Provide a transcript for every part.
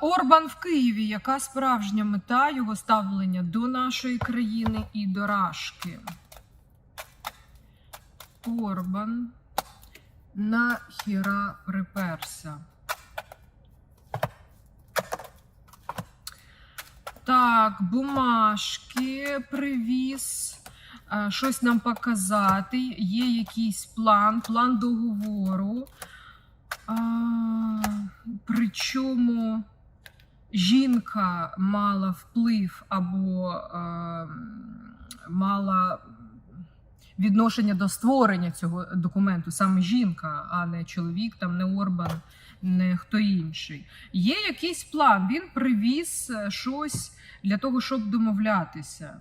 Орбан в Києві. Яка справжня мета його ставлення до нашої країни і до Рашки? Орбан нахіра приперся. Так, бумажки привіз. е, Щось нам показати. Є якийсь план, план договору. А, причому жінка мала вплив або е, мала відношення до створення цього документу, саме жінка, а не чоловік, там не Орбан, не хто інший. Є якийсь план. Він привіз е, щось для того, щоб домовлятися.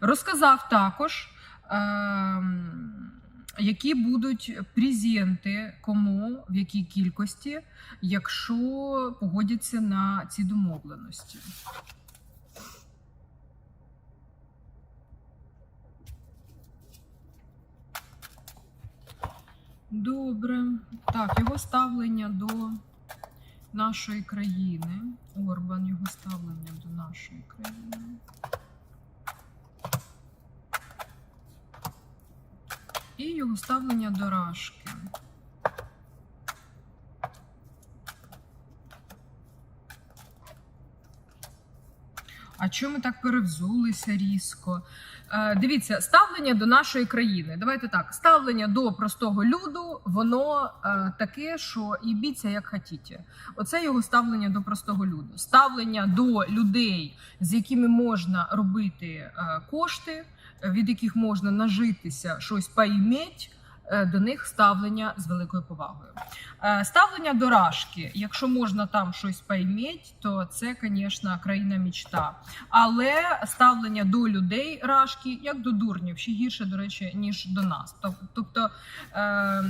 Розказав також, ем, які будуть презенти, кому, в якій кількості, якщо погодяться на ці домовленості. Добре. Так, його ставлення до нашої країни. Орбан, його ставлення до нашої країни. І його ставлення до Рашки. А чому ми так перевзулися різко? Е, дивіться, ставлення до нашої країни. Давайте так: ставлення до простого люду, воно е, таке, що і біться як хотіте. Оце його ставлення до простого люду. Ставлення до людей, з якими можна робити е, кошти, від яких можна нажитися, щось поіміть. е, До них ставлення з великою повагою. Е, Ставлення до Рашки, якщо можна там щось пойміть, то це, звісно, країна мічта. Але ставлення до людей Рашки, як до дурнів, ще гірше, до речі, ніж до нас. Тобто е,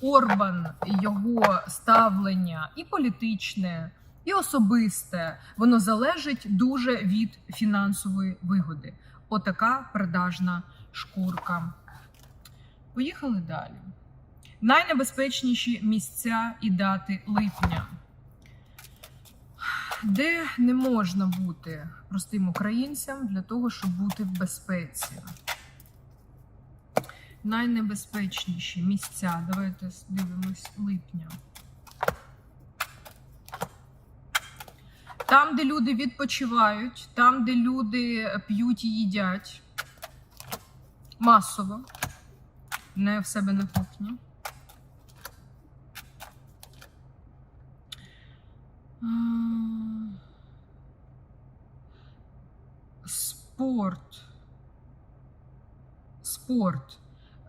Орбан, його ставлення і політичне, і особисте, воно залежить дуже від фінансової вигоди. Отака продажна шкурка. Поїхали далі. Найнебезпечніші місця і дати липня, де не можна бути простим українцям для того, щоб бути в безпеці. Найнебезпечніші місця. Давайте дивимось липня. Там, де люди відпочивають, там, де люди п'ють і їдять масово, не в себе на кухні. Спорт. Спорт.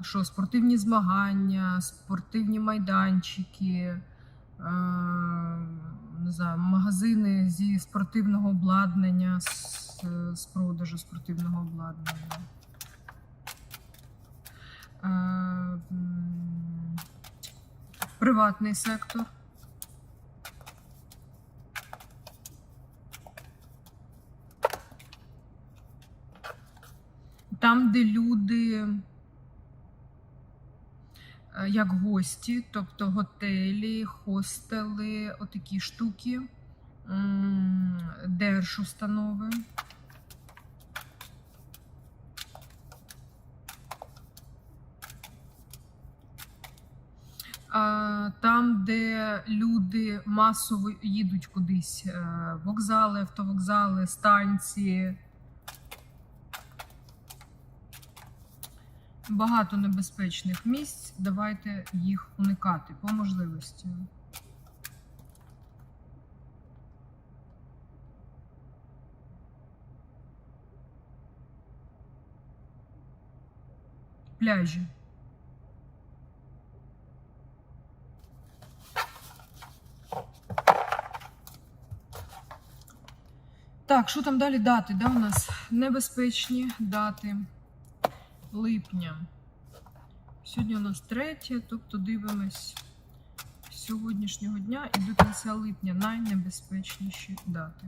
Що спортивні змагання, спортивні майданчики, не знаю, магазини зі спортивного обладнання, з, з продажу спортивного обладнання. Е, Приватний сектор. Там, де люди е, як гості, тобто готелі, хостели, отакі штуки, держустанови. Там, де люди масово їдуть кудись, е, вокзали, автовокзали, станції. Багато небезпечних місць. Давайте їх уникати по можливості. Пляжі. Так, що там далі дати? Да, у нас небезпечні дати липня. Сьогодні у нас третє, тобто дивимось з сьогоднішнього дня і до кінця липня найнебезпечніші дати.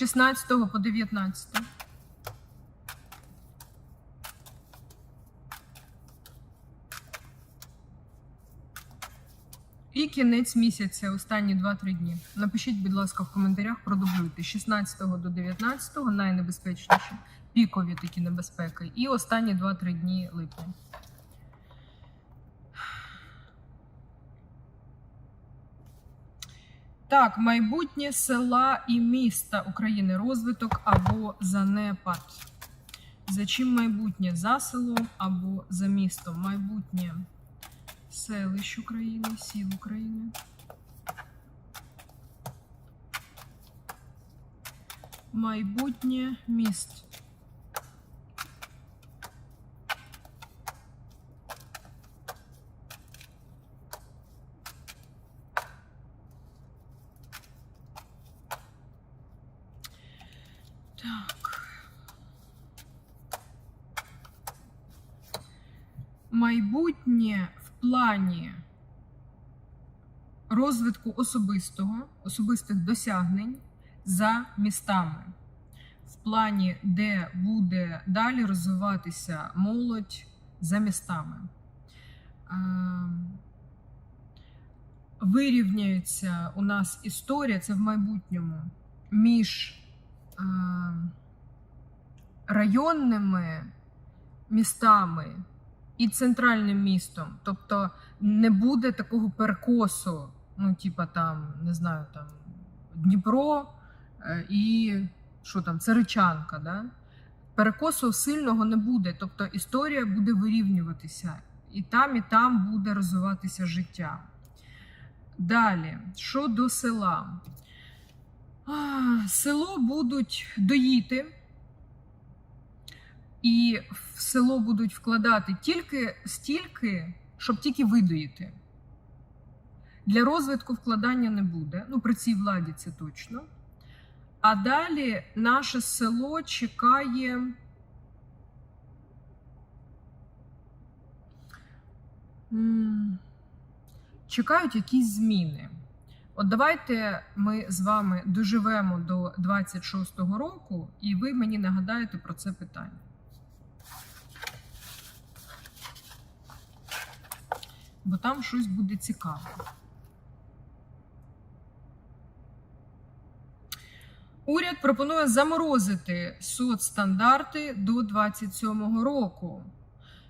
16 по 19. І кінець місяця, останні 2-3 дні. Напишіть, будь ласка, в коментарях, продублюйте. 16 до 19 найнебезпечніші, пікові такі небезпеки. І останні 2-3 дні липня. Так, майбутнє села і міста України, розвиток або занепад. За чим майбутнє? За селом або за містом? Майбутнє селищ України, сіл України. Майбутнє міст. Так. Майбутнє плані розвитку особистого, особистих досягнень за містами. В плані, де буде далі розвиватися молодь за містами. Е, Вирівняється у нас історія, це в майбутньому, між е, районними містами і центральним містом. Тобто не буде такого перекосу, ну, типа там, не знаю, там Дніпро е, і що там, Царичанка. Да? Перекосу сильного не буде. Тобто історія буде вирівнюватися. І там, і там буде розвиватися життя. Далі, що до села? Село будуть доїти, і в село будуть вкладати тільки стільки, щоб тільки видоїти. Для розвитку вкладання не буде. Ну, при цій владі це точно. А далі наше село чекає. Чекають якісь зміни. От давайте ми з вами доживемо до 26-го року, і ви мені нагадаєте про це питання. Бо там щось буде цікаве. Уряд пропонує заморозити соцстандарти до 27-го року.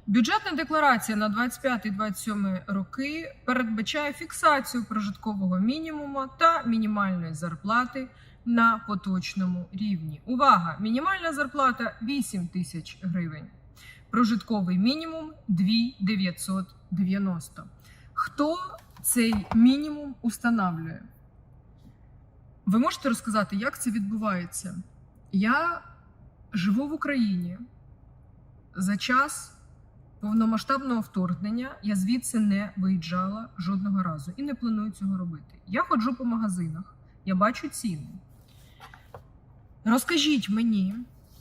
Бюджетна декларація на 25-27 роки передбачає фіксацію прожиткового мінімуму та мінімальної зарплати на поточному рівні. Увага! Мінімальна зарплата 8 тисяч гривень. Прожитковий мінімум 2990. Хто цей мінімум устанавлює? Ви можете розказати, як це відбувається? Я живу в Україні за час повномасштабного вторгнення я звідси не виїжджала жодного разу і не планую цього робити. Я ходжу по магазинах, я бачу ціни. Розкажіть мені,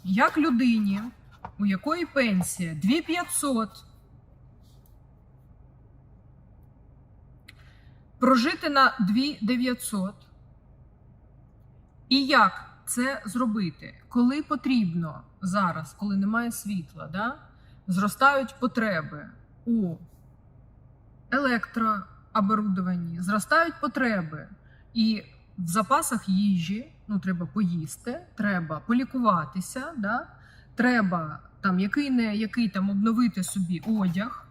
як людині, у якої пенсія 2500, прожити на 2900, і як це зробити, коли потрібно зараз, коли немає світла, да? зростають потреби у електрооборудованні, зростають потреби і в запасах їжі, ну треба поїсти, треба полікуватися, да? треба там який не який там обновити собі одяг.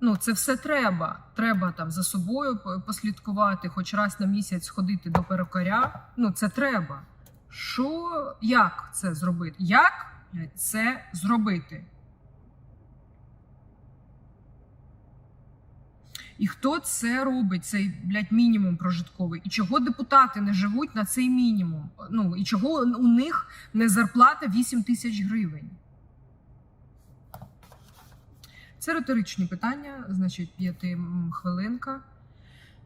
Ну, це все треба. Треба там за собою послідкувати, хоч раз на місяць ходити до перукаря. Ну, це треба. Що, як це зробити? Як це зробити? І хто це робить, цей блядь, мінімум прожитковий? І чого депутати не живуть на цей мінімум? Ну і чого у них не зарплата 8 тисяч гривень? Це риторичні питання, значить, п'ятихвилинка.